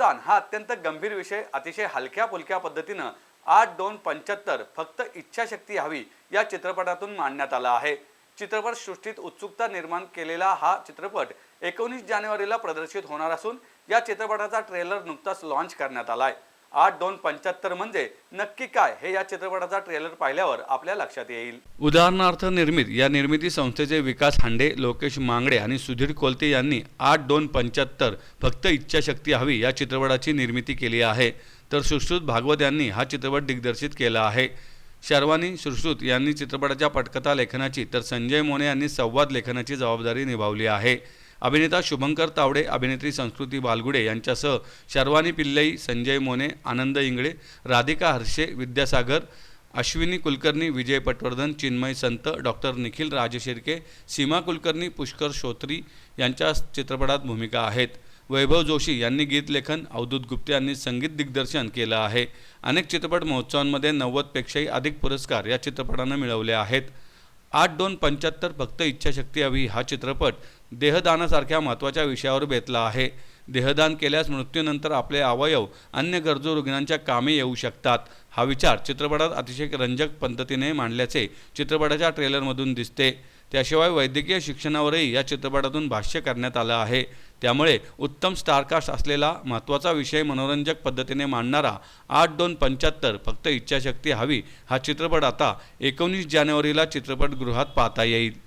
स्तनपान हा अत्यंत गंभीर विषय अतिशय हलक्या फुलक्या पद्धतीनं आठ दोन पंच्याहत्तर फक्त इच्छाशक्ती हवी या चित्रपटातून मांडण्यात आला आहे. चित्रपट सृष्टीत उत्सुकता निर्माण केलेला हा चित्रपट एकोणीस जानेवारीला प्रदर्शित होणार असून या चित्रपटाचा ट्रेलर नुकताच लॉन्च करण्यात आलाय. आठ दोन पंच्याहत्तर म्हणजे नक्की काय हे या चित्रपटाचा ट्रेलर पाहिल्यावर आपल्या लक्षात येईल. उदाहरणार्थ निर्मित या निर्मिती संस्थेचे विकास हांडे लोकेश मांगडे आणि सुधीर कोलते यांनी आठ दोन पंच्याहत्तर फक्त इच्छाशक्ती हवी या चित्रपटाची निर्मिती केली आहे. तर सुश्रुत भागवत यांनी हा चित्रपट दिग्दर्शित केला आहे. शर्वानी सुश्रुत यांनी चित्रपटाच्या पटकथा लेखनाची तर संजय मोने यांनी संवाद लेखनाची जबाबदारी निभावली आहे. अभिनेता शुभंकर तावडे अभिनेत्री संस्कृती बालगुडे यांच्यासह शर्वानी पिल्लई संजय मोने आनंद इंगळे राधिका हर्षे विद्यासागर अश्विनी कुलकर्णी विजय पटवर्धन चिन्मय संत डॉक्टर निखिल राजशिर्के सीमा कुलकर्णी पुष्कर श्रोत्री यांच्या चित्रपटात भूमिका आहेत. वैभव जोशी यांनी गीतलेखन अवधूत गुप्ते यांनी संगीत दिग्दर्शन केलं आहे. अनेक चित्रपट महोत्सवांमध्ये नव्वदपेक्षाही अधिक पुरस्कार या चित्रपटानं मिळवले आहेत. आठ दोन पंच्याहत्तर फक्त इच्छाशक्ती हवी हा चित्रपट देहदानासारख्या महत्त्वाच्या विषयावर बेतला आहे. देहदान केल्यास मृत्यूनंतर आपले अवयव अन्य गरजू रुग्णांच्या कामे येऊ शकतात. हा विचार चित्रपटात अतिशय रंजक पद्धतीने मांडल्याचे चित्रपटाच्या ट्रेलरमधून दिसते. त्याशिवाय वैद्यकीय शिक्षणावरही या चित्रपटातून भाष्य करण्यात आलं आहे. त्यामुळे उत्तम स्टारकास्ट असलेला महत्त्वाचा विषय मनोरंजक पद्धतीने मांडणारा आठ दोन पंच्याहत्तर फक्त इच्छाशक्ती हवी हा चित्रपट आता एकोणीस जानेवारीला चित्रपटगृहात पाहता येईल.